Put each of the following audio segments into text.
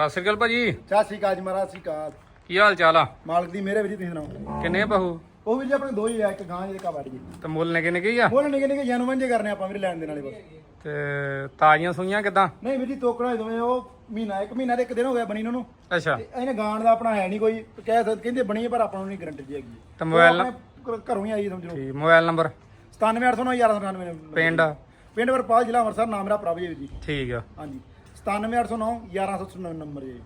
ਸਤਿ ਸ੍ਰੀ ਅਕਾਲ ਭਾਜੀ। ਸਤਿ ਸ੍ਰੀ ਅਕਾਲ ਜੀ ਮਹਾਰਾਜ ਸ੍ਰੀ ਅਕਾਲ। ਕੀ ਹਾਲ ਚਾਲ ਆ? ਮਾਲਕ ਦੀ ਮੇਰੇ ਵਿੱਚ ਤੁਸੀਂ ਸੁਣਾਓ? ਕਿੰਨੇ ਬਹੂ? ਉਹ ਵੀ ਜੀ ਆਪਣੇ ਦੋ ਹੀ ਆ ਇੱਕ ਗਾਂ ਜਿਹਦੇ ਕਾ ਵੜ ਗਈ ਤੇ ਮੁੱਲ ਨੇ ਕਿੰਨੇ ਕੀ ਆ? ਬੋਲ ਨਿਕੇ ਨਿਕੇ ਜਾਨੂ ਮੰਜੇ ਕਰਨੇ ਆਪਾਂ ਵੀਰੇ ਲੈਣ ਦੇ ਨਾਲੇ ਬਸ। ਤੇ ਤਾਜ਼ੀਆਂ ਸੂਈਆਂ ਕਿਦਾਂ? ਨਹੀਂ ਵੀਰ ਜੀ ਤੋਕੜਾ ਦੋਵੇਂ ਉਹ ਮਹੀਨਾ ਇੱਕ ਮਹੀਨਾ ਦੇ ਇੱਕ ਦਿਨ ਹੋ ਗਿਆ ਬਣੀ ਨੂੰ ਅੱਛਾ। ਇਹਨੇ ਗਾਣ ਦਾ ਆਪਣਾ ਹੈ ਨਹੀਂ ਕੋਈ ਕਹਿ ਸਕਦੇ ਕਹਿੰਦੇ ਬਣੀ ਹੈ ਪਰ ਆਪਾਂ ਨੂੰ ਨਹੀਂ ਗਰੰਟੀ ਜੀ ਹੈਗੀ। ਤੇ ਮੋਬਾਈਲ ਘਰੋਂ ਹੀ ਆਈ ਸਮਝੋ ਠੀਕ ਮੋਬਾਈਲ ਨੰਬਰ? 97809 1199 ਪਿੰਡ? ਪਿੰਡ ਵਰਪਾਲ ਜ਼ਿਲ੍ਹਾ ਅੰਮ੍ਰਿਤਸਰ ਨਾਮ ਮੇਰਾ ਜੀ ਜੀ। ਠੀਕ ਆ। ਹਾਂਜੀ। 97809 1199 ਨੰਬਰ ਜੀ।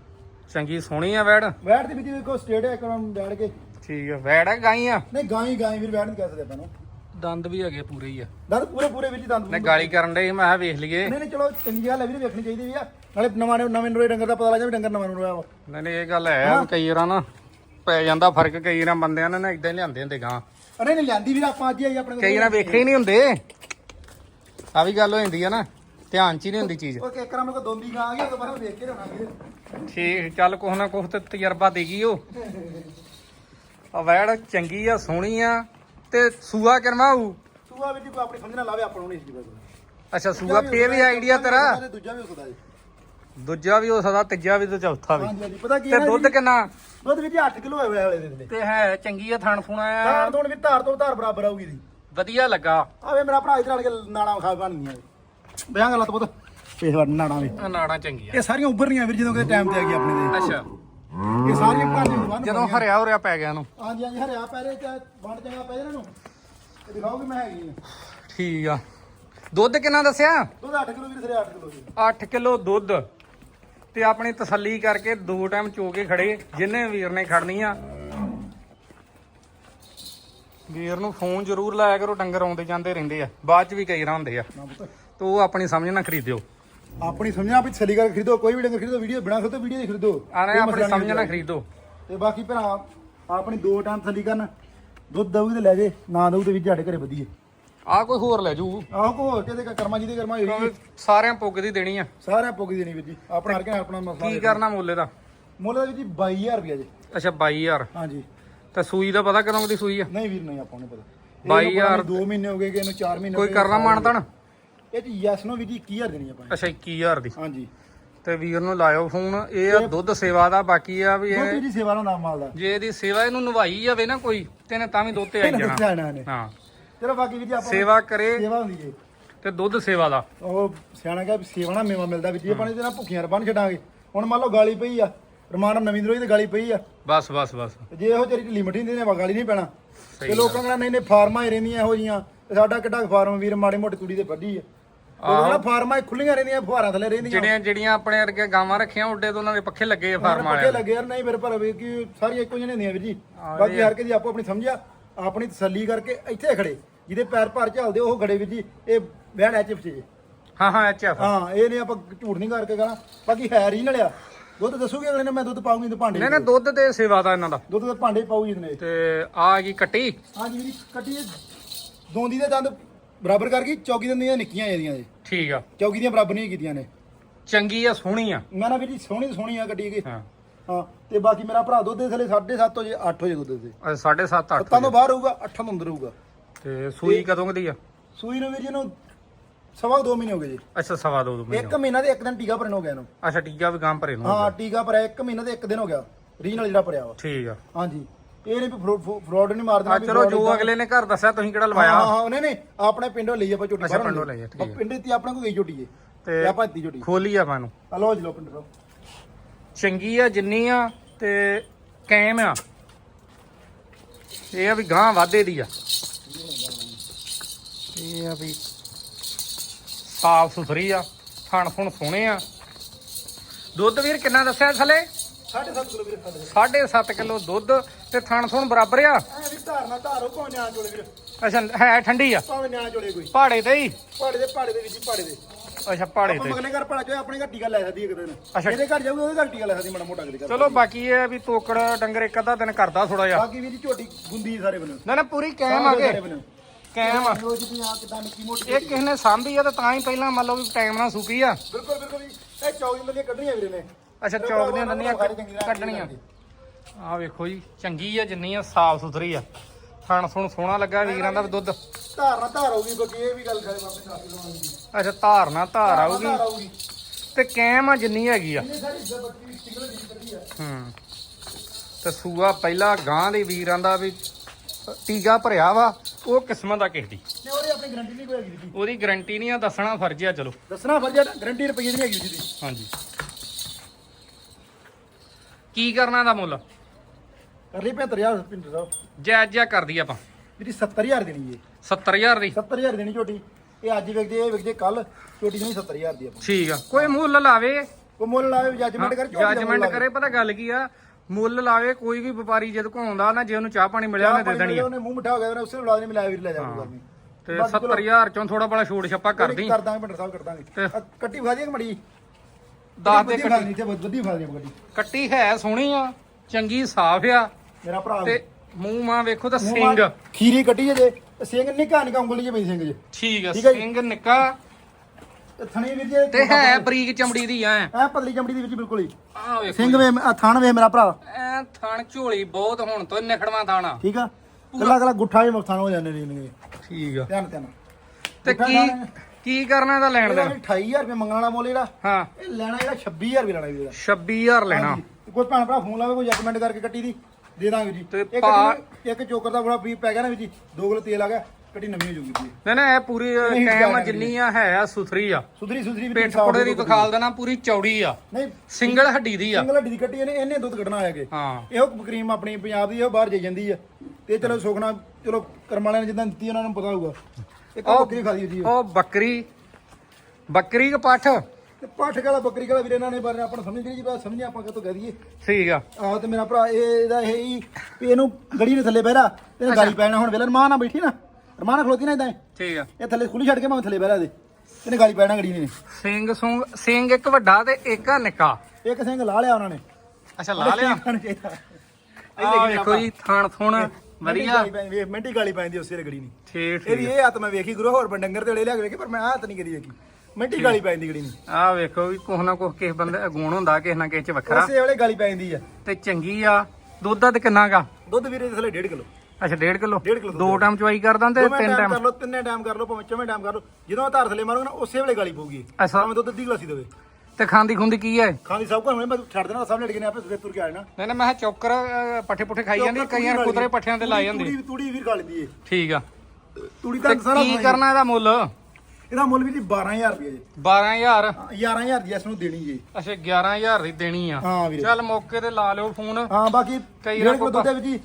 ਚੰਗੀ ਸੋਹਣੀ ਆ ਵੈੜ। ਬੈਠ ਦੇ ਵਿੱਚ ਦੇਖੋ ਸਟੇਟ ਹੈ ਇੱਕ ਵਾਰ ਬੈਠ ਕੇ। ਠੀਕ ਆ ਵੈੜ ਆ ਗਾਈ ਆ। ਨਹੀਂ ਗਾਂ ਹੀ ਗਾਂ ਹੀ ਵੀਰ ਬੈਠ ਨਹੀਂ ਕਹਿ ਸਕਦੇ ਆਪਾਂ ਨੂੰ। ਦੰਦ ਵੀ ਹੈਗੇ ਪੂਰੇ ਹੀ ਆ। ਦੰਦ ਪੂਰੇ ਪੂਰੇ ਵਿੱਚ ਹੀ ਦੰਦ ਨੇ ਗਾਲੀ ਕਰਨ ਦੇ ਮੈਂ ਕਿਹਾ ਵੇਖ ਲਈਏ। ਨਹੀਂ ਨਹੀਂ ਚਲੋ ਚੰਗੀ ਗੱਲ ਹੈ ਵੀਰੇ ਵੇਖਣੀ ਚਾਹੀਦੀ ਵੀ ਆ। ਨਾਲੇ ਨਵਾਂ ਨਵੇਂ ਨਵੇਂ ਡੰਗਰ ਦਾ ਪਤਾ ਲੱਗ ਜਾ ਵੀ ਡੰਗਰ ਨਵਾਂ ਨੂੰ ਰੋਇਆ ਵਾ। ਨਹੀਂ ਨਹੀਂ ਇਹ ਗੱਲ ਹੈ ਵੀ ਕਈ ਵਾਰਾਂ ਨਾ ਪੈ ਜਾਂਦਾ ਫ਼ਰਕ ਕਈ ਵਾਰਾਂ ਬੰਦਿਆਂ ਨੇ ਨਾ ਇਦਾਂ ਹੀ ਲਿਆਂਦੇ ਹੁੰਦੇ ਗਾਂ। ਅਰੇ ਨਹੀਂ ਲਿਆਂਦੀ ਵੀਰ ਆਪਾਂ ਅੱਜ ਹੀ ਆਈ ਆਪਣੇ ਕੋਲ। ਕਈ ਵਾਰਾਂ ਵੇਖੇ ਹੀ ਨਹੀਂ ਹੁੰਦੇ। ਆ ਵੀ ਗੱਲ ਹੋ ਜਾਂਦੀ ਆ ਨਾ। ਧਿਆਨ ਚ ਹੀ ਨਹੀਂ ਹੁੰਦੀ ਚੀਜ਼। ਉਹ ਕੇਕਰਾ ਮੇਰੇ ਕੋਲ ਦੋਂਦੀ ਗਾਂ ਆ ਗਈ ਉਹ ਤੋਂ ਬਾਅਦ ਵੇਖ ਕੇ ਰਹਿਣਾ ਵੀਰੇ। ਠੀਕ ਚੱਲ ਕੁਛ ਨਾ ਕੁਛ ਤੇ ਤਜਰਬਾ ਦੇ ਗਈ ਉਹ। ਆ ਵੈੜ ਚੰਗੀ ਆ ਸੋਹਣੀ ਆ ਤੇ ਸੂਆ ਹੋਊ ਸੂਆ ਵੀ ਜੀ ਕੋਈ ਆਪਣੀ ਸਮਝ ਨਾਲ ਲਾਵੇ ਆਪਾਂ ਨੂੰ ਨਹੀਂ ਸੀ ਬਸ ਅੱਛਾ ਸੂਆ ਪੇ ਵੀ ਆਈਡੀਆ ਤੇਰਾ? ਦੂਜਾ ਵੀ ਹੋ ਸਕਦਾ ਜੀ। ਦੂਜਾ ਵੀ ਹੋ ਸਕਦਾ ਤੀਜਾ ਵੀ ਤੇ ਚੌਥਾ ਵੀ। ਹਾਂਜੀ ਹਾਂਜੀ ਪਤਾ ਕੀ ਤੇ ਹੈ ਨਾ ਦੁੱਧ ਜੀ, ਕਿੰਨਾ? ਦੁੱਧ ਵੀ ਜੀ 8 ਕਿਲੋ ਹੋਏ ਵਾਲੇ ਦੇ ਦਿੰਦੇ। ਤੇ ਹੈ ਚੰਗੀ ਆ ਥਣ ਫੁਣਾ ਆ। ਧਾਰ ਤੋਂ ਵੀ ਧਾਰ ਤੋਂ ਧਾਰ ਬਰਾਬਰ ਆਊਗੀ ਦੀ ਵਧੀਆ ਲੱਗਾ। ਆਵੇ ਮੇਰਾ ਭਰਾ ਇਧਰ ਆਣ ਕੇ ਨਾਣਾ ਖਾ ਬਣਨੀਆਂ ਬਿਆਂ ਗੱਲਾਂ ਤੋਂ ਪੁੱਤ। ਫੇਰ ਵੜ ਨਾਣਾ ਵੀ ਆ ਨਾੜਾਂ ਚੰਗੀਆਂ। ਇਹ ਸਾਰੀਆਂ ਉੱਭਰਨੀਆਂ ਵੀਰ ਜਦੋਂ ਕਿਤੇ ਟਾਈਮ ਤੇ ਆ ਗਈ ਆਪਣੇ ਦੇ ਅੱਛਾ। ਇਹ ਸਾਰੀਆਂ ਭਾਂਡੇ ਨੂੰ ਬੰਨ ਜਦੋਂ ਹਰਿਆ ਹੋਰਿਆ ਪੈ ਗਿਆ ਨੂੰ ਹਾਂਜੀ ਹਾਂਜੀ ਹਰਿਆ ਪੈਰੇ ਚ ਵੰਡ ਚੰਗਾ ਪੈ ਇਹਨਾਂ। ਨੂੰ ਤੇ ਦਿਖਾਓਗੇ ਮੈਂ ਹੈਗੀ ਆ। ਠੀਕ ਆ। ਦੁੱਧ ਕਿੰਨਾ ਦੱਸਿਆ? ਦੁੱਧ 8 ਕਿਲੋ ਵੀਰ ਸਿਰੇ 8 ਕਿਲੋ ਜੀ 8 ਕਿਲੋ ਦੁੱਧ। ਤੇ ਆਪਣੀ ਤਸੱਲੀ ਕਰਕੇ ਦੋ ਟਾਈਮ ਚੋ ਕੇ ਖੜੇ। ਜਿੰਨੇ ਵੀਰ ਨੇ ਖੜਨੀ ਆ। ਵੀਰ ਨੂੰ ਫੋਨ ਜ਼ਰੂਰ ਲਾਇਆ ਕਰੋ ਡੰਗਰ ਆਉਂਦੇ ਜਾਂਦੇ ਰਹਿੰਦੇ ਆ। ਬਾਅਦ ਚ ਵੀ ਕਈ ਰਾਂ ਹੁੰਦੇ ਆ। ਨਾ ਪੁੱਤ। ਤੋ ਉਹ ਆਪਣੀ ਸਮਝ ਨਾ ਖਰੀਦਿਓ। ਆਪਣੀ ਸਮਝਣਾ ਵੀ ਤਸੱਲੀ ਕਰਕੇ ਖਰੀਦੋ ਕੋਈ ਵੀ ਡੰਗਰ ਖਰੀਦੋ ਵੀਡੀਓ ਬਿਨਾ ਖਰੀਦੋ ਵੀਡੀਓ ਦੀ ਖਰੀਦੋ। ਕੋਈ ਆਪਣੀ ਸਮਝ ਨਾ ਹੁੰਦਾ। ਖਰੀਦੋ। ਤੇ ਬਾਕੀ ਭਰਾ ਆਪਣੀ ਦੋ ਟਾਈਮ ਤਸੱਲੀ ਕਰਨ ਦੁੱਧ ਦਊਗੀ ਤੇ ਲੈ ਜੇ ਨਾ ਦਊ ਤੇ ਵੀ ਸਾਡੇ ਘਰੇ ਵਧੀਏ। ਆ ਕੋਈ ਹੋਰ ਲੈ ਜੂ। ਆਹੋ ਕੋ ਹੋਰ ਕਿਤੇ ਕਰਮਾ ਜੀ ਦੇ ਕਰਮਾ ਹੋਈ ਸਾਰਿਆਂ ਪੁੱਗ ਦੀ ਦੇਣੀ ਆ। ਸਾਰਿਆਂ ਪੁੱਗ ਦੇਣੀ ਵੀਰ ਜੀ। ਆਪਣਾ ਹਰ ਕੇ ਆਪਣਾ ਮਸਲਾ ਕੀ ਕਰਨਾ ਮੁੱਲੇ ਦਾ? ਮੁੱਲ ਦਾ ਵੀਰ ਜੀ 22000 ਰੁਪਏ ਜੀ। ਅੱਛਾ 22000 ਹਾਂਜੀ। ਤੇ ਸੂਈ ਦਾ ਪਤਾ ਕਦੋਂ ਦੀ ਸੂਈ ਆ? ਨਹੀਂ ਵੀਰ ਨਹੀਂ ਆਪਾਂ ਨੂੰ ਪਤਾ। 22,000 2 ਮਹੀਨੇ ਹੋ ਗਏ ਕਿ ਇਹਨੂੰ 4 ਮਹੀਨੇ ਹੋ ਕੋਈ ਕਰਨਾ ਹੋ ਗਏ। ਇਹ ਚ ਯੈਸ ਨੋ ਵੀਰ ਜੀ 21000 ਦੇਣੀ ਆਪਾਂ ਨੇ। ਅੱਛਾ 21000 ਦੀ। ਹਾਂਜੀ। ਤੇ ਵੀਰ ਨੂੰ ਲਾਇਓ ਫੋਨ ਇਹ ਆ ਦੁੱਧ ਸੇਵਾ ਦਾ ਬਾਕੀ ਆ ਵੀ ਦੁੱਧ ਇਹ ਦੀ ਸੇਵਾ ਦਾ ਨਾਮ ਮਾਲ ਦਾ। ਜੇ ਇਹਦੀ ਸੇਵਾ ਇਹਨੂੰ ਨਿਭਾਈ ਜਾਵੇ ਨਾ ਕੋਈ ਤੇ ਇਹਨੇ ਤਾਂ ਵੀ ਦੁੱਧ ਤੇ ਆਈ ਜਾਣਾ। ਨੇ ਹਾਂ। ਚਲੋ ਬਾਕੀ ਵੀਰ ਜੀ ਆਪਾਂ ਸੇਵਾ ਕਰੇ। ਸੇਵਾ ਹੁੰਦੀ ਜੀ। ਤੇ ਦੁੱਧ ਸੇਵਾ ਦਾ। ਉਹ ਸਿਆਣਾ ਕਹਿੰਦਾ ਵੀ ਸੇਵਾ ਨਾਲ ਮੇਵਾ ਮਿਲਦਾ ਵੀ ਜੇ ਆਪਾਂ ਨੇ ਇਹਦੇ ਨਾਲ ਭੁੱਖੀਆਂ ਬਣ ਛੱਡਾਂਗੇ। ਹੁਣ ਮੰਨ ਲਓ ਗਾਲੀ ਪਈ ਆ ਰਮਾਨ ਨਵੀਂ ਰੋਈ ਤੇ ਗਾਲੀ ਪਈ ਆ। ਬਸ ਬਸ ਬਸ। ਜੇ ਇਹੋ ਜਿਹੜੀ ਢਿੱਲੀ ਮੱਠੀ ਹੁੰਦੀ ਨੇ ਗਾਲੀ ਨਹੀਂ ਪੈਣਾ। ਤੇ ਲੋਕਾਂ ਕਹਿੰਦਾ ਨਹੀਂ ਨਹੀਂ ਫਾਰਮਾਂ ਹੀ ਰਹਿੰਦੀਆਂ ਇਹੋ ਜੀਆਂ ਸਾਡਾ ਕਿੱਡਾ ਫਾਰਮ ਵੀਰ ਮਾੜੀ ਮੋਟੀ ਤੂੜੀ ਤੇ ਵੱਢੀ ਆ। ਉਹਨਾਂ ਫਾਰਮਾਂ ਹੀ ਖੁੱਲੀਆਂ ਰਹਿੰਦੀਆਂ ਫੁਹਾਰਾਂ ਥੱਲੇ ਰਹਿੰਦੀਆਂ। ਜਿਹੜੀਆਂ ਜਿਹੜੀਆਂ ਆਪਣੇ ਵਰਗੇ ਗਾਵਾਂ ਰੱਖੀਆਂ ਉੱਡੇ ਤੋਂ ਉਹਨਾਂ ਦੇ ਪੱਖੇ ਲੱਗੇ ਆ ਫਾਰਮ ਵਾਲਿਆਂ ਦੇ। ਲੱਗੇ ਯਾਰ ਨਹੀਂ ਫਿਰ ਪਰ ਵੀ ਕਿ ਸਾਰੀਆਂ ਇੱਕੋ ਜਿਹੀਆਂ ਹੁੰਦੀਆਂ ਵੀਰ ਜੀ। ਬਾਕੀ ਹਰ ਕਿਸੇ ਦੀ ਆਪੋ ਆਪਣੀ ਸਮਝਿਆ ਆਪਣੀ ਤਸੱਲੀ ਕਰਕੇ ਇੱਥੇ ਖੜੇ ਜਿਹਦੇ ਪੈਰ ਭਰ ਚੱਲਦੇ ਉਹ ਖੜੇ ਵੀਰ ਜੀ ਇਹ ਵਹਿਣ ਐਚ ਫਸੇ ਹਾਂ ਹਾਂ ਐਚਐਫ ਹਾਂ ਇਹ ਨਹੀਂ ਆਪਾਂ ਝੂਠ ਨਹੀਂ ਕਰਕੇ ਕਹਣਾ ਬਾਕੀ ਹੈ ਰੀਜਨਲ ਆ। ਦੁੱਧ ਦੱਸੂਗੇ ਅਗਲੇ ਨੇ ਮੈਂ ਦੁੱਧ ਪਾਉਂਗੀ ਤੇ ਭਾਂਡੇ ਨਹੀਂ ਨਹੀਂ ਦੁੱਧ ਤੇ ਸੇਵਾ ਦਾ ਇਹਨਾਂ ਦਾ। ਦੁੱਧ ਦੇ ਭਾਂਡੇ ਪਾਉ ਜੀ ਨੇ ਤੇ ਆ ਗਈ ਕੱਟੀ। ਹਾਂਜੀ ਵੀਰ ਕੱਟੀ ਦੋਂਦੀ ਦੇ ਦੰਦ ਬਰਾਬਰ ਕਰ ਗਈ ਚੌਕੀ ਦੰਦੀਆਂ ਨਿੱਕੀਆਂ ਇਹਦੀਆਂ ਦੇ ਠੀਕ ਆ। ਚੌਕੀ ਦੀਆਂ ਬਰਾਬਰ ਨਹੀਂ ਕੀਤੀਆਂ ਨੇ। ਚੰਗੀ ਆ ਸੋਹਣੀ ਆ। ਮੈਂ ਨਾ ਵੀਰ ਜੀ ਸੋਹਣੀ ਤੋਂ ਸੋਹਣੀ ਆ ਕੱਟੀ ਗਈ ਹਾਂ। ਹਾਂ ਤੇ ਬਾਕੀ ਮੇਰਾ ਭਰਾ ਦੁੱਧ ਦੇ ਥਲੇ 7:30 ਵਜੇ 8 ਵਜੇ ਦੁੱਧ ਦੇ। 7.5 8 ਸੱਤਾਂ ਤੋਂ ਬਾਹਰ ਹੋਊਗਾ 8 ਤੋਂ ਅੰਦਰ ਹੋਊਗਾ। ਤੇ ਸੂਈ ਕਦੋਂ ਦੀ ਆ? ਸੂਈ ਨੂੰ ਵੀਰ ਜੀ ਨੂੰ ਸਵਾ 2 ਮਹੀਨੇ ਹੋ ਗਏ ਜੀ। ਅੱਛਾ ਸਵਾ ਦੋ ਦੋ ਮਹੀਨੇ ਇੱਕ ਮਹੀਨਾ ਦੇ ਇੱਕ ਦਿਨ ਟੀਕਾ ਭਰਨ ਹੋ ਗਿਆ ਇਹਨੂੰ। ਅੱਛਾ ਟੀਕਾ ਵੀ ਗਾਂ ਭਰੇ ਨੂੰ ਹਾਂ ਟੀਕਾ ਭਰਿਆ ਇੱਕ ਮਹੀਨਾ ਦੇ ਇੱਕ ਦਿਨ ਹੋ ਗਿਆ। ਰੀਜਨਲ ਜਿਹੜਾ ਭਰਿਆ ਵਾ। ਠੀਕ ਆ। ਹਾਂਜੀ। ਇਹ ਨਹੀਂ ਫਰਾਡ ਨਹੀਂ ਮਾਰ ਆ ਵੀ ਚਲੋ ਜੋ ਅਗਲੇ ਨੇ ਘਰ ਦੱਸਿਆ ਤੁਸੀਂ ਕਿਹੜਾ ਹਾਂ ਲਵਾਇਆ ਹਾਂ ਉਹਨੇ ਨੇ ਆਪਣੇ ਪਿੰਡੋਂ ਲਈ ਆਪਾਂ ਝੋਟੀ ਬਾਹਰੋਂ ਪਿੰਡੋਂ ਲਈ ਆ, ਠੀਕ ਉਹ ਪਿੰਡ ਦੀ ਆਪਣੇ ਗਈ ਝੋਟੀ ਏ। ਤੇ ਤੇ ਆਪਾਂ ਇੱਤੀ ਝੋਟੀ। ਖੋਲੀ ਆ ਮੈਨੂੰ ਆ ਲਓ ਜੀ ਲਓ ਪਿੰਡ ਤੋਂ ਚੰਗੀ ਆ ਜਿੰਨੀ ਆ ਤੇ ਕਾਇਮ ਆ। ਇਹ ਆ ਵੀ ਗਾਂ ਵਾਧੇ ਦੀ ਆ। ਇਹ ਆ ਵੀ ਸਾਫ਼ ਸੁਥਰੀ ਆ ਥਣ ਥੁਣ ਸੋਹਣੇ ਆ। ਦੁੱਧ ਵੀਰ ਕਿੰਨਾ ਦੱਸਿਆ ਥਲੇ? 7.5 ਕਿਲੋ ਵੀਰ ਸਾਡੇ 7.5 ਕਿਲੋ ਦੁੱਧ ਤੇ ਥਣ ਥੁਣ ਬਰਾਬਰ ਆ? ਐ ਵੀ ਧਾਰ ਨਾ ਧਾਰੋ ਭਾਵੇਂ ਨਿਆਂ ਚੋਲੇ ਵੀਰ। ਅੱਛਾ ਹੈ ਠੰਡੀ ਆ? ਭਾਵੇਂ ਨਿਆਂ ਚੋਲੇ ਕੋਈ। ਪਹਾੜੇ ਤੇ ਹੀ? ਪਹਾੜੇ ਦੇ ਪਹਾੜੇ ਦੇ ਵਿੱਚ ਹੀ ਪਹਾੜੇ ਦੇ। ਅੱਛਾ ਪਹਾੜੇ ਆਪਾਂ ਤੇ। ਮਗਲੇ ਘਰ ਪੜਾ ਚੋਏ ਆਪਣੇ ਘਰ ਟੀਕਾ ਲੈ ਸਕਦੀ ਇੱਕ ਦਿਨ। ਅੱਛਾ। ਇਹਦੇ ਘਰ ਜਾਊਗਾ ਉਹਦੇ ਘਰ ਟੀਕਾ ਲੈ ਸਕਦੀ ਮਾੜਾ ਮੋਟਾ ਕਿਤੇ ਚਲੋ ਬਾਕੀ ਇਹ ਆ ਵੀ ਤੋਕੜ ਡੰਗਰ ਇੱਕ ਅੱਧਾ ਦਿਨ ਕਰਦਾ ਥੋੜਾ ਜਿਹਾ। ਬਾਕੀ ਵੀ ਦੀ ਝੋਟੀ ਗੁੰਦੀ ਸਾਰੇ ਬਣੇ। ਨਾ ਨਾ ਪੂਰੀ ਕਾਇਮ ਆ ਕੇ। ਕਾਇਮ ਆ। ਇਹ ਕਿਸੇ ਨੇ ਸਾਂਭੀ ਆ ਤਾਂ ਤਾਂ ਹੀ ਪਹਿਲਾਂ ਮੰਨ ਲਓ ਵੀ ਟਾਈਮ ਨਾਲ ਸੁੱਕੀ ਆ। ਬਿਲਕੁਲ ਬਿਲਕੁਲ ਇਹ 24 ਬੰਦੀਆਂ ਕੱਢਣੀਆਂ ਵੀਰੇ ਨੇ। ਅੱਛਾ ਚੌਕ ਦੀਆਂ ਤਰ੍ਹਾਂ ਕੱਢਣੀਆਂ। ਆ। ਵੇਖੋ ਜੀ ਚੰਗੀ ਆ ਜਿੰਨੀ ਆ ਸਾਫ਼ ਸੁਥਰੀ ਆ। ਥਣ ਸੁਣ ਸੋਹਣਾ ਲੱਗਾ ਵੀਰਾਂ ਦਾ ਦੁੱਧ। ਧਾਰ ਨਾ ਧਾਰ ਹੋਊਗੀ ਬਾਕੀ ਇਹ ਵੀ ਗੱਲ ਕਰੇ ਬਾਬੇ ਸਾਥੀ ਲਵਾਂਗੀ ਅੱਛਾ ਧਾਰ ਨਾ ਧਾਰ ਆਊਗੀ। ਆਊਗੀ ਤੇ ਕੈਮ ਆ ਜਿੰਨੀ ਹੈਗੀ ਆ। ਦੀ ਆ। ਹੂੰ। ਤੇ ਸੂਆ ਪਹਿਲਾ ਗਾਂ ਦੇ ਵੀਰਾਂ ਦਾ ਵੀ ਟੀਗਾ ਭਰਿਆ ਵਾ ਉਹ ਕਿਸਮਾਂ ਦਾ ਕਿਸੇ ਦੀ। ਉਹਦੀ ਆਪਣੀ ਗਾਰੰਟੀ ਨਹੀਂ ਕੋਈ ਹੈਗੀ ਉਹਦੀ ਗਾਰੰਟੀ ਨਹੀਂ ਆ ਦੱਸਣਾ ਫਰਜ਼ ਆ ਚਲੋ। ਦੱਸਣਾ ਫਰਜ਼ ਹੈ ਗਾਰੰਟੀ ਰੁਪਈਏ ਦੀ ਹੈਗੀ ਜੀ ਦੀ ਹਾਂਜੀ। ਕੀ ਕਰਨਾ ਦਾ ਮੁੱਲ? ਕਰ ਲਈ 75000 ਪਿੰਡ ਸਾਹਿਬ। ਜਾਇਜ਼ ਜਿਹਾ ਕਰਦੀ ਆਪਾਂ। ਜਿਹੜੀ 70000 ਦੇਣੀ ਜੀ 70000 ਦੀ? 70000 ਦੇਣੀ ਝੋਟੀ। ਇਹ ਅੱਜ ਵੇਖਦੇ ਇਹ ਵੇਖਦੇ ਕੱਲ ਝੋਟੀ ਦੇਣੀ 70000 ਦੀ ਆਪਾਂ। ਠੀਕ ਆ। ਕੋਈ ਮੁੱਲ ਲਾਵੇ। ਕੋ ਮੁੱਲ ਲਾਵੇ ਜੱਜਮੈਂਟ ਕਰ ਝੋਟੀ ਦਾ ਮੁੱਲ ਜੱਜਮੈਂਟ ਲਾਵੇ। ਕਰੇ ਪਤਾ ਗੱਲ ਕੀ ਆ? ਮੁੱਲ ਲਾਵੇ ਕੋਈ ਵੀ ਵਪਾਰੀ ਜਦ ਕੋ ਆਉਂਦਾ ਨਾ ਜੇ ਉਹਨੂੰ ਚਾਹ ਪਾਣੀ ਮਿਲਿਆ ਉਹਨੇ ਦੇ ਦੇਣੀ ਆ। ਉਹਨੇ ਮੂੰਹ ਮਿਠਾ ਹੋ ਗਿਆ ਉਹਨੇ ਉਸੇ ਬੁਲਾ ਦੇਣੀ ਮਿਲਾਇਆ ਵੀਰ ਲੈ ਜਾ ਕੋਈ ਗੱਲ ਨਹੀਂ। ਤੇ 70000 ਚੋਂ ਥੋੜਾ ਬੜਾ ਛੋੜ ਛੱਪਾ ਕਰਦੀ। ਕਰ ਦਾਂਗੇ ਪਿੰਡ ਸਾਹਿਬ ਕਰ ਦਾਂਗੇ। ਤੇ- ਆਹ ਕੱਟੀ ਵਿਖਾ ਦਈਏ ਕਿ ਮੜੀ ਦੱਸ ਦੇ ਕੱਟੀ। ਨਹੀਂ ਤੇ ਵਿਖਾ ਦਈਏ ਗੱਡੀ ਕੱਟੀ ਹੈ ਸੋਹਣੀ ਆ ਚੰਗੀ ਸਾਫ਼ ਆ। ਮੇਰਾ ਭਰਾ ਤੇ ਮੂੰਹ ਮਾਂ ਵੇਖੋ ਤਾਂ ਸਿੰਘ ਖੀਰੀ ਕੱਟੀ ਜੇ ਸਿੰਘ ਨਿੱਕਾ ਨਿੱਕਾ ਉਂਗਲੀ ਜੇ ਪਈ ਸਿੰਘ ਜੇ। ਠੀਕ ਆ। ਸਿੰਘ ਨਿੱਕਾ। ਥਣੀ ਵੀਰ ਜੇ ਤੇ ਹੈ ਬਰੀਕ ਚਮੜੀ ਦੀ ਐ। ਐ ਪਤਲੀ ਚਮੜੀ ਦੀ ਵਿੱਚ ਬਿਲਕੁਲ ਹੀ। ਆ ਵੇਖੋ ਸਿੰਘ ਵੇ ਥਾਣ ਵੇ ਮੇਰਾ ਭਰਾ। ਐ ਥਣ ਝੋਲੀ ਬਹੁਤ ਹੁਣ ਤੋਂ ਨਿਖੜਵਾ ਥਾਣਾ। ਠੀਕ ਆ? ਕੱਲਾ ਕੱਲਾ ਗੁੱਠਾ ਵੀ ਮਖਥਾਨ ਹੋ ਜਾਂਦੇ ਨੇ। ਠੀਕ ਆ। ਧਿਆਨ ਧਿਆਨ। ਤੇ ਕੀ ਕੀ ਕਰਨਾ ਇਹਦਾ ਲੈਣ ਇਹਦਾ ਦੇਣ ਵੀ 28000 ਰੁਪਏ ਮੰਗਣ ਵਾਲਾ ਮੁੱਲ ਜਿਹੜਾ ਹਾਂ। ਇਹ ਲੈਣਾ ਜਿਹੜਾ 26000 ਰੁਪਏ ਲੈਣਾ ਵੀਰ 26000 ਲੈਣਾ। ਹਾਂਜੀ। ਕੋਈ ਭੈਣ ਭਰਾ ਫੋਨ ਲਾਵੇ ਕੋਈ ਜੱਜਮੈਂਟ ਕਰਕੇ ਕੱਟੀ ਦੀ ਦੇ ਦਾਂਗੇ ਜੀ। ਤੇ ਇੱਕ ਚੋਕਰ ਦਾ ਬੜਾ ਫ੍ਰੀ ਪੈ ਗਿਆ ਨਾ ਵੀ ਜੀ 2 ਕਿਲੋ ਤੇਲ ਆ ਗਿਆ ਕੱਟੀ ਨਵੀਂ ਹੋ ਜੂਗੀ ਜੀ। ਨਹੀਂ ਨਾ ਇਹ ਪੂਰੀ ਨਹੀਂ, ਜਾਣਾ ਜਿੰਨੀ ਆ ਹੈ ਆ ਸੁਥਰੀ ਆ। ਸੁਧਰੀ ਸੁਧਰੀ ਵੀ ਪਿੱਠ ਪੁੜੇ ਦੀ ਵਿਖਾਲ ਦੇਣਾ ਪੂਰੀ ਚੌੜੀ ਆ। ਨਹੀਂ ਸਿੰਗਲ ਹੱਡੀ ਦੀ ਆ। ਸਿੰਗਲ ਹੱਡੀ ਦੀ ਕੱਟੀ ਇਹਨੇ ਇਹਨੇ ਦੁੱਧ ਕੱਢਣਾ ਹੈਗੇ ਹਾਂ। ਇਹੋ ਕਰੀਮ ਆਪਣੀ ਪੰਜਾਬ ਦੀ ਇਹੋ ਬਾਹਰ ਜਾਈ ਜਾਂਦੀ ਆ। ਤੇ ਚਲੋ ਸੁਖਣਾ ਚਲੋ ਕਰਮ ਵਾਲਿਆਂ ਨੇ ਜਿੱਦਾਂ ਦਿੱਤੀ ਉਹਨਾਂ ਨੂੰ ਪਤਾ ਹੋਊਗਾ। ਇੱਕ ਉਹ- ਬੱਕਰੀ ਖਾਦੀ ਜੀ ਉਹ ਬੱਕਰੀ ਬੱਕਰੀ ਕ ਪੱਠ? ਤੇ ਪਾਠ ਕਾਲਾ ਬੱਕਰੀ ਕਾਲਾ ਵੀਰੇ ਇਹਨਾਂ ਨੇ ਬਾਰੇ ਆਪਾਂ ਨੂੰ ਸਮਝ ਨਹੀਂ ਜੀ ਬਸ ਸਮਝਿਆ ਆਪਾਂ ਕਿਤੋਂ ਕਹਿ ਦਈਏ। ਠੀਕ ਆ। ਆਹੋ ਤੇ ਮੇਰਾ ਭਰਾ ਇਹ ਇਹਦਾ ਇਹ ਹੀ ਵੀ ਇਹਨੂੰ ਗੜੀ ਦੇ ਥੱਲੇ ਬਹਿਰਾ ਤੇ ਇਹਨੇ ਗਾਲੀ ਪੈਣਾ ਹੁਣ ਵੇਲੇ ਰਮਾਨ ਨਾਲ ਬੈਠੀ ਨਾ। ਰਮਾਨ ਖਲੋਤੀ ਨਾ ਇਦਾਂ ਠੀਕ ਆ। ਇਹ ਥੱਲੇ ਖੁੱਲੀ ਛੱਡ ਕੇ ਮੈਂ ਥੱਲੇ ਬਹਿਰਾ ਇਹਦੇ। ਇਹਨੇ ਗਾਲੀ ਪੈਣਾ ਗੜੀ ਨੇ। ਸਿੰਘ ਸੁੰਗ ਸਿੰਘ ਇੱਕ ਵੱਡਾ ਤੇ ਇੱਕ ਆ ਨਿੱਕਾ। ਇੱਕ ਸਿੰਘ ਲਾ ਲਿਆ ਉਹਨਾਂ ਨੇ। ਅੱਛਾ ਲਾ ਲਿਆ? ਖਾਣਾ ਚਾਹੀਦਾ? ਆ ਵੇਖੋ ਜੀ ਥਣ ਥੁਣ ਵਧੀਆ। ਵੇਖ ਮਿੰਟੀ ਗਾਲੀ ਪੈਂਦੀ ਉਸੇ ਗੜੀ ਨਹੀਂ। ਠੀਕ ਇਹਦੀ ਠੀਕ ਇਹ ਹੱਥ ਮੈਂ ਵੇਖੀ ਗੁਰੂ ਹੋਰ ਬੰਡੰਗਰ ਤੇ ਲੇ ਲਿਆ ਕੇ ਵੇਖੀ ਪਰ ਮੈਂ ਹੱਥ ਨਹੀਂ ਕਰੀ ਵੇਖੀ। ਮਿੰਟੀ ਗਾਲੀ ਪੈਂਦੀ ਗੜੀ ਨਹੀਂ। ਆ ਵੇਖੋ ਵੀ ਕੁਛ ਨਾ ਕੁਛ ਕਿਸੇ ਬੰਦੇ ਦਾ ਗੁਣ ਹੁੰਦਾ ਕਿਸੇ ਨਾ ਕਿਸੇ ਚ ਵੱਖਰਾ। ਉਸੇ ਵੇਲੇ ਗਾਲੀ ਪੈਂਦੀ ਆ। ਤੇ ਚੰਗੀ ਆ। ਦੁੱਧ ਦਾ ਤੇ ਕਿੰਨਾ ਗਾ? ਦੁੱਧ ਵੀਰੇ ਦੇ ਥੱਲੇ 1.5 ਕਿਲੋ। ਅੱਛਾ 1.5 ਕਿਲੋ। ਡੇਢ ਕਿਲੋ ਦੁੱਧ। ਦੋ ਟਾਈਮ ਚਵਾਈ ਕਰਦਾ ਤੇ ਦੋਵੇਂ ਤਿੰਨ ਟਾਈਮ ਟਾਈਮ? ਕਰ ਲਓ ਤਿੰਨੇ ਟਾਈਮ ਕਰ ਲਓ ਭਾਵੇਂ ਚੌਵੇਂ ਟਾਈਮ ਕਰ ਲਓ। ਜਦੋਂ ਧਾਰ ਥੱਲੇ ਮਾਰੋਗੇ ਨਾ ਉਸੇ ਵੇਲੇ ਗਾਲੀ ਪਊਗੀ। ਅੱਛਾ। ਭਾਵੇਂ ਦੁੱਧ ਅੱਧੀ ਗਲਾਸੀ ਦੇਵੇ। ਤੇ ਖਾਂਦੀ ਖੁੰਦੀ ਕੀ ਹੈ? ਖਾਂਦੀ ਸਭ ਕੁਝ ਮੈਂ ਛੱਡ ਦੇਣਾ ਸਭ ਲੜ ਨੇ ਆਪੇ ਸਵੇਰ ਤੁਰ ਕੇ ਆ ਜਾਣਾ। ਨਹੀਂ ਨਾ ਮੈਂ ਕਿਹਾ ਚੌਕਰ ਅਹ, ਪੱਠੇ ਪੁੱਠੇ ਖਾਈ ਜਾਂਦੀ ਕਈਆਂ ਕੁਦਰੇ ਪੱਠਿਆਂ ਤੇ ਲਾ ਜਾਂਦੀ। ਤੂੜੀ ਤੂੜੀ ਵੀਰ ਖਾ ਲੈਂਦੀ ਏ। ਠੀਕ ਆ। ਤੂੜੀ ਤੇ ਤਾਂ ਸਾਰਾ ਕੀ ਕਰਨਾ ਇਹਦਾ ਮੁੱਲ? ਇਹਦਾ ਮੁੱਲ ਵੀ ਜੀ 12000 ਰੁਪਏ ਜੀ। 12000 ਹਾਂ, 11000 ਦੀ ਇਸ ਨੂੰ ਦੇਣੀ ਜੀ। ਅੱਛਾ 11000 ਦੀ ਦੇਣੀ ਆ। ਹਾਂ ਵੀਰੇ। ਚੱਲ ਮੌਕੇ ਤੇ ਲਾ ਲਿਓ ਫੋਨ। ਹਾਂ ਬਾਕੀ ਕਈ ਵਾਰ ਕਿਲੋ ਦੁੱਧ ਵਿੱਚ ਜੀ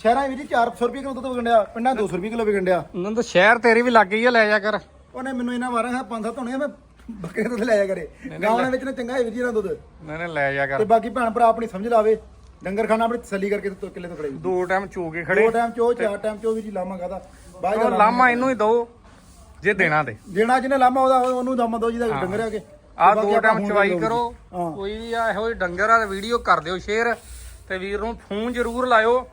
ਸ਼ਹਿਰਾਂ ਵਿੱਚ ਜੀ 400 ਰੁਪਏ ਕਿਲੋ ਦੁੱਧ ਵਿਕਣ ਪਿੰਡਾਂ 200 ਰੁਪਏ ਕਿਲੋ ਵਿਕਣ ਡਿਆ। ਉਹਨਾਂ ਦਾ ਸ਼ਹਿਰ ਤੇਰੀ ਵੀ ਲੱਗ ਗਈ ਆ ਲੈ ਜਾ ਕਰ। ਉਹਨੇ ਮੈਨੂੰ ਇਹਨਾਂ ਵਾਰਾਂ ਹੈ ਪੰਜ ਸੱਤ ਹੋਣੇ ਆ, ਮੈਂ ਬੱਕਰੇ ਦੁੱਧ ਲੈ ਜਾ ਕਰੇ। ਦੇ ਵਿੱਚ ਨਾ ਚੰਗਾ ਹੈ ਵੀਰ ਜੀ ਇਹਦਾ ਦੁੱਧ। ਨਹੀਂ ਨਹੀਂ ਲੈ ਜਾ ਤੇ ਕਰ ਬਾਕੀ ਭੈਣ ਭਰਾ ਆਪਣੀ ਸਮਝ ਲਾਵੇ। ਡੰਗਰ ਖਾਣਾ ਆਪਣੀ ਤਸੱਲੀ ਕਰਕੇ ਤੇ ਕਿੱਲੇ ਤੋਂ ਖੜੇ ਦੋ ਟਾਈਮ ਚੋ ਕੇ ਖੜੇ। ਦੋ ਟਾਈਮ ਚੋ ਚਾਰ ਟਾਈਮ ਚੋ ਵੀ ਜੀ ਲਾਮਾ ਖਾਦਾ ਬਾਅਦ ਉਹ ਲਾਮਾ ਇਹਨੂੰ ਹੀ ਦੋ ਜੇ ਦੇਣਾ ਤੇ। ਦੇਣਾ ਜਿਹਨੇ ਲਾਮਾ ਉਹਦਾ ਉਹਨੂੰ ਦਮ ਦੋ ਜਿਹਦਾ ਡੰਗਰ ਆ ਕੇ। ਆ ਬਾਕੀ ਦੋ ਆਪਾਂ ਟਾਈਮ ਫੋਨ ਚਵਾਈ ਕਰੋ। ਕਰੋ ਹਾਂ। ਕੋਈ ਵੀ ਆ ਇਹੋ ਜਿਹੇ ਡੰਗਰ ਆ ਵੀਡੀਓ ਕਰ ਦਿਓ ਸ਼ੇਅਰ। ਤੇ ਵੀਰ ਨੂੰ ਫੋਨ ਜ਼ਰੂਰ ਲਾਇਓ।